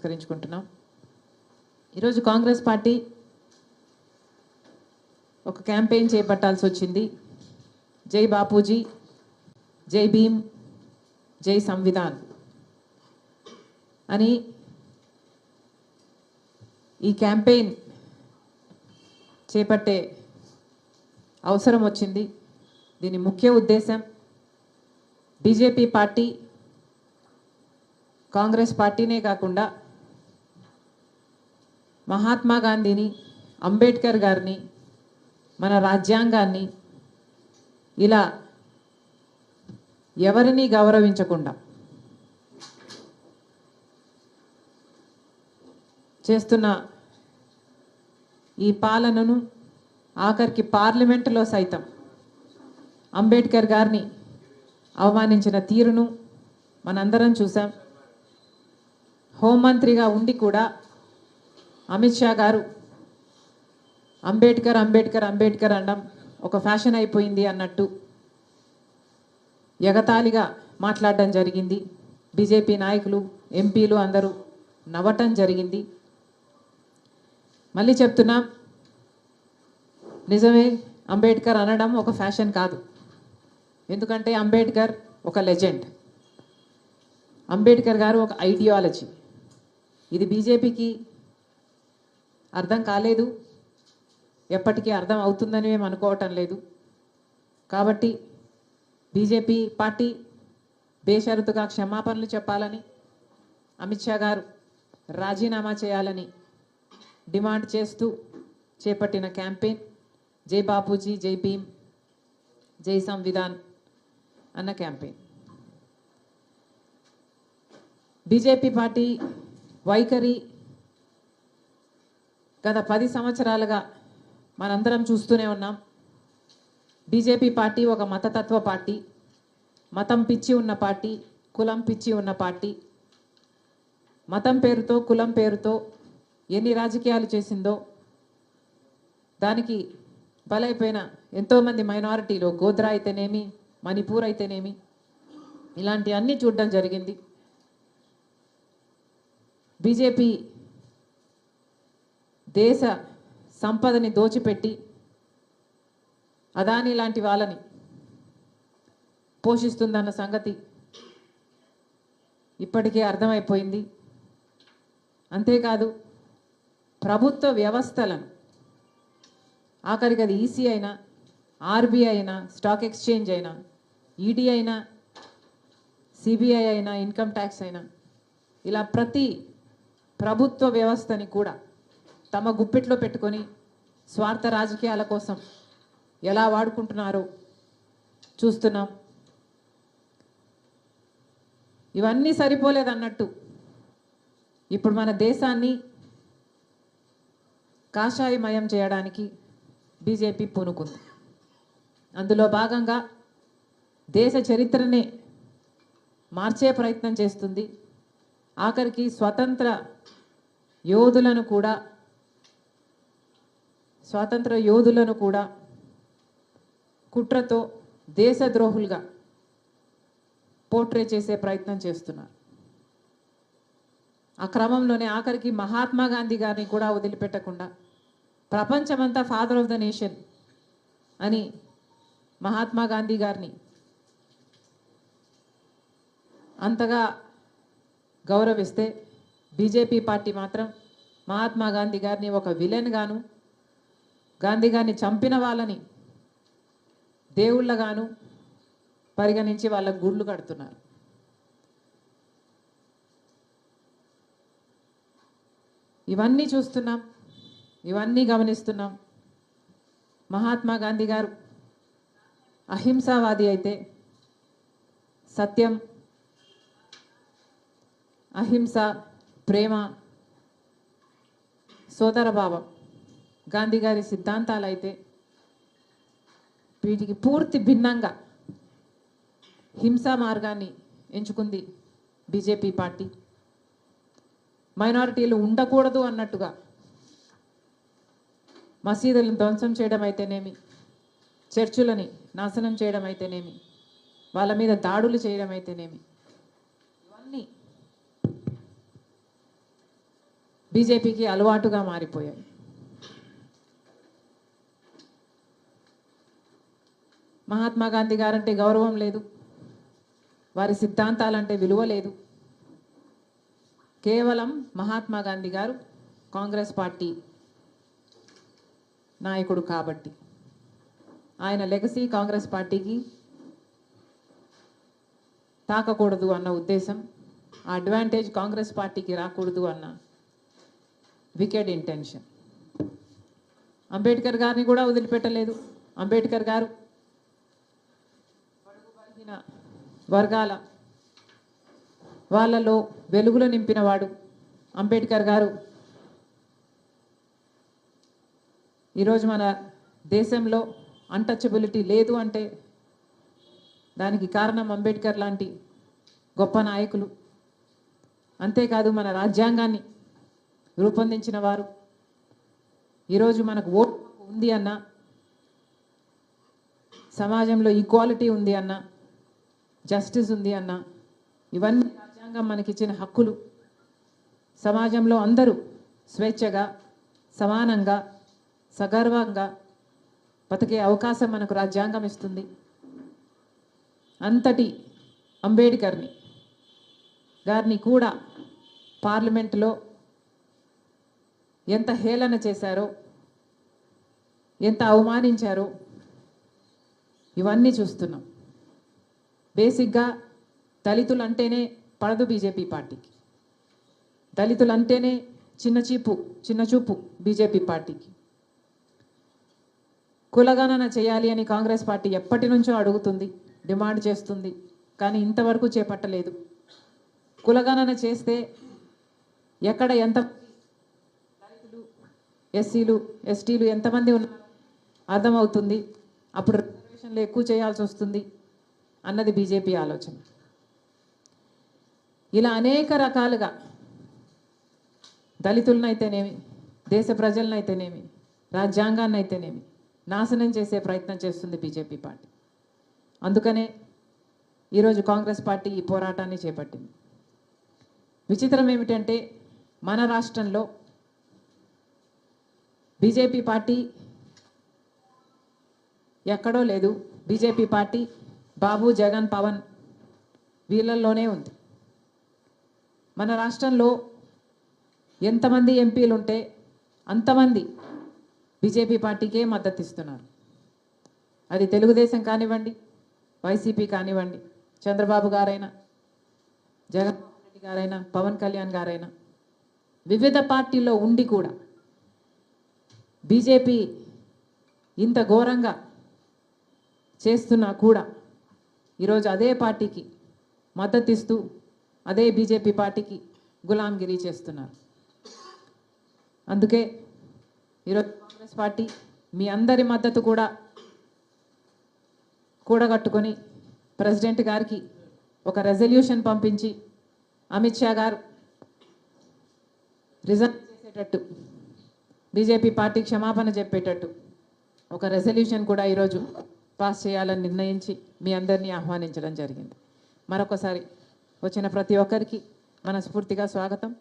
నమస్కరించుకుంటున్నాం ఈరోజు Congress party ఒక campaign చేపట్టాల్సి వచ్చింది. జై బాపూజీ జై భీమ్ జై సంవిధాన్ అని ఈ క్యాంపెయిన్ చేపట్టే అవసరం వచ్చింది. దీని ముఖ్య ఉద్దేశం బీజేపీ పార్టీ కాంగ్రెస్ పార్టీనే కాకుండా మహాత్మా గాంధీని అంబేద్కర్ గారిని మన రాజ్యాంగాన్ని ఇలా ఎవరిని గౌరవించకుండా చేస్తున్న ఈ పాలనను ఆఖరికి పార్లమెంటులో సైతం అంబేద్కర్ గారిని అవమానించిన తీరును మనందరం చూసాం హోంమంత్రిగా ఉండి కూడా అమిత్ షా గారు అంబేద్కర్ అంబేద్కర్ అంబేద్కర్ అనడం ఒక ఫ్యాషన్ అయిపోయింది అన్నట్టు ఎగతాళిగా మాట్లాడడం జరిగింది. బీజేపీ నాయకులు ఎంపీలు అందరూ నవ్వటం జరిగింది. మళ్ళీ చెప్తున్నా నిజమే అంబేద్కర్ అనడం ఒక ఫ్యాషన్ కాదు. ఎందుకంటే అంబేద్కర్ ఒక లెజెండ్. అంబేద్కర్ గారు ఒక ఐడియాలజీ. ఇది బీజేపీకి అర్థం కాలేదు. ఎప్పటికీ అర్థం అవుతుందని మేము అనుకోవటం లేదు. కాబట్టి బీజేపీ పార్టీ బేషరతుగా క్షమాపణలు చెప్పాలని అమిత్ షా గారు రాజీనామా చేయాలని డిమాండ్ చేస్తూ చేపట్టిన క్యాంపెయిన్ జై బాపూజీ జై భీమ్ జై సంవిధాన్ అన్న క్యాంపెయిన్. బీజేపీ పార్టీ వైఖరి గత పది సంవత్సరాలుగా మనందరం చూస్తూనే ఉన్నాం. బీజేపీ పార్టీ ఒక మతతత్వ పార్టీ మతం పిచ్చి ఉన్న పార్టీ కులం పిచ్చి ఉన్న పార్టీ. మతం పేరుతో కులం పేరుతో ఎన్ని రాజకీయాలు చేసిందో దానికి బలైపోయిన ఎంతోమంది మైనారిటీలు గోద్రా అయితేనేమి మణిపూర్ అయితేనేమి ఇలాంటి అన్నీ చూడడం జరిగింది. బీజేపీ దేశ సంపదని దోచిపెట్టి అదాని లాంటి వాళ్ళని పోషిస్తుందన్న సంగతి ఇప్పటికే అర్థమైపోయింది. అంతేకాదు ప్రభుత్వ వ్యవస్థలను ఆఖరికి అది ఈసీ అయినా ఆర్బీఐ అయినా స్టాక్ ఎక్స్చేంజ్ అయినా ఈడీ అయినా సిబిఐ అయినా ఇన్కమ్ ట్యాక్స్ అయినా ఇలా ప్రతి ప్రభుత్వ వ్యవస్థని కూడా తమ గుప్పిట్లో పెట్టుకొని స్వార్థ రాజకీయాల కోసం ఎలా వాడుకుంటున్నారో చూస్తున్నాం. ఇవన్నీ సరిపోలేదన్నట్టు ఇప్పుడు మన దేశాన్ని కాషాయమయం చేయడానికి బీజేపీ పూనుకుంది. అందులో భాగంగా దేశ చరిత్రనే మార్చే ప్రయత్నం చేస్తుంది. ఆఖరికి స్వతంత్ర యోధులను కూడా స్వాతంత్ర యోధులను కూడా కుట్రతో దేశద్రోహులుగా పోర్ట్రే చేసే ప్రయత్నం చేస్తున్నారు. ఆ క్రమంలోనే ఆఖరికి మహాత్మా గాంధీ గారిని కూడా వదిలిపెట్టకుండా ప్రపంచమంతా ఫాదర్ ఆఫ్ ద నేషన్ అని మహాత్మా గాంధీ గారిని అంతగా గౌరవిస్తే బీజేపీ పార్టీ మాత్రం మహాత్మా గాంధీ గారిని ఒక విలన్ గాను గాంధీ గారిని చంపిన వాళ్ళని దేవుళ్ళగాను పరిగణించి వాళ్ళకు గుళ్ళు కడుతున్నారు. ఇవన్నీ చూస్తున్నాం ఇవన్నీ గమనిస్తున్నాం. మహాత్మా గాంధీ గారు అహింసావాది అయితే సత్యం అహింస ప్రేమ సోదరభావం. గాంధీ గారి సిద్ధాంతాలు అయితే వీటికి పూర్తి భిన్నంగా హింసా మార్గాన్ని ఎంచుకుంది బీజేపీ పార్టీ. మైనారిటీలు ఉండకూడదు అన్నట్టుగా మసీదులను ధ్వంసం చేయడం అయితేనేమి చర్చులని నాశనం చేయడం అయితేనేమి వాళ్ళ మీద దాడులు చేయడం అయితేనేమి ఇవన్నీ బీజేపీకి అలవాటుగా మారిపోయాయి. మహాత్మా గాంధీ గారంటే గౌరవం లేదు. వారి సిద్ధాంతాలంటే విలువ లేదు. కేవలం మహాత్మా గాంధీ గారు కాంగ్రెస్ పార్టీ నాయకుడు కాబట్టి. ఆయన లెగసీ కాంగ్రెస్ పార్టీకి తాకకూడదు అన్న ఉద్దేశం ఆ అడ్వాంటేజ్ కాంగ్రెస్ పార్టీకి రాకూడదు అన్న వికెడ్ ఇంటెన్షన్. అంబేద్కర్ గారిని కూడా వదిలిపెట్టలేదు. అంబేద్కర్ గారు వర్గాల వాళ్ళలో వెలుగులు నింపినవాడు అంబేద్కర్ గారు. ఈరోజు మన దేశంలో అన్టచబిలిటీ లేదు అంటే దానికి కారణం అంబేద్కర్ లాంటి గొప్ప నాయకులు. అంతేకాదు మన రాజ్యాంగాన్ని రూపొందించిన వారు. ఈరోజు మనకు ఓటు ఉంది అన్న సమాజంలో ఈక్వాలిటీ ఉంది అన్న జస్టిస్ ఉంది అన్న. ఇవన్నీ రాజ్యాంగం మనకిచ్చిన హక్కులు. సమాజంలో అందరూ స్వేచ్ఛగా సమానంగా సగర్వంగా బతికే అవకాశం మనకు రాజ్యాంగం ఇస్తుంది. అంతటి అంబేడ్కర్ని గారిని కూడా పార్లమెంటులో ఎంత హేళన చేశారో ఎంత అవమానించారో ఇవన్నీ చూస్తున్నాం. బేసిక్గా దళితులు అంటేనే పడదు బీజేపీ పార్టీకి. దళితులు అంటేనే చిన్న చీపు చిన్న చూపు బీజేపీ పార్టీకి. కులగణన చేయాలి అని కాంగ్రెస్ పార్టీ ఎప్పటి నుంచో అడుగుతుంది డిమాండ్ చేస్తుంది కానీ ఇంతవరకు చేపట్టలేదు. కులగణన చేస్తే ఎక్కడ ఎంత దళితులు ఎస్సీలు ఎస్టీలు ఎంతమంది ఉన్నారు అర్థమవుతుంది. అప్పుడు రిజర్వేషన్లు ఎక్కువ చేయాల్సి వస్తుంది. అన్నది బీజేపీ ఆలోచన. ఇలా అనేక రకాలుగా దళితులనైతేనేమి దేశ ప్రజలనైతేనేమి రాజ్యాంగాన్ని అయితేనేమి నాశనం చేసే ప్రయత్నం చేస్తుంది బీజేపీ పార్టీ. అందుకనే ఈరోజు కాంగ్రెస్ పార్టీ ఈ పోరాటాన్ని చేపట్టింది. విచిత్రం ఏమిటంటే మన రాష్ట్రంలో బీజేపీ పార్టీ ఎక్కడో లేదు. బీజేపీ పార్టీ బాబు జగన్ పవన్ వీళ్ళల్లోనే ఉంది. మన రాష్ట్రంలో ఎంతమంది ఎంపీలు ఉంటే అంతమంది బీజేపీ పార్టీకే మద్దతు ఇస్తున్నారు అది తెలుగుదేశం కానివ్వండి వైసీపీ కానివ్వండి చంద్రబాబు గారైనా జగన్మోహన్ రెడ్డి గారైనా పవన్ కళ్యాణ్ గారైనా వివిధ పార్టీల్లో ఉండి కూడా బీజేపీ ఇంత ఘోరంగా చేస్తున్నా కూడా ఈరోజు అదే పార్టీకి మద్దతు ఇస్తూ అదే బీజేపీ పార్టీకి గులాంగిరి చేస్తున్నారు. అందుకే ఈరోజు కాంగ్రెస్ పార్టీ మీ అందరి మద్దతు కూడా కూడగట్టుకొని ప్రెసిడెంట్ గారికి ఒక రెజల్యూషన్ పంపించి అమిత్ షా గారు రిజైన్ చేసేటట్టు బీజేపీ పార్టీ క్షమాపణ చెప్పేటట్టు ఒక రెజల్యూషన్ కూడా ఈరోజు పాస్ చేయాలని నిర్ణయించి మీ అందరినీ ఆహ్వానించడం జరిగింది. మరొకసారి వచ్చిన ప్రతి ఒక్కరికి మనస్ఫూర్తిగా స్వాగతం.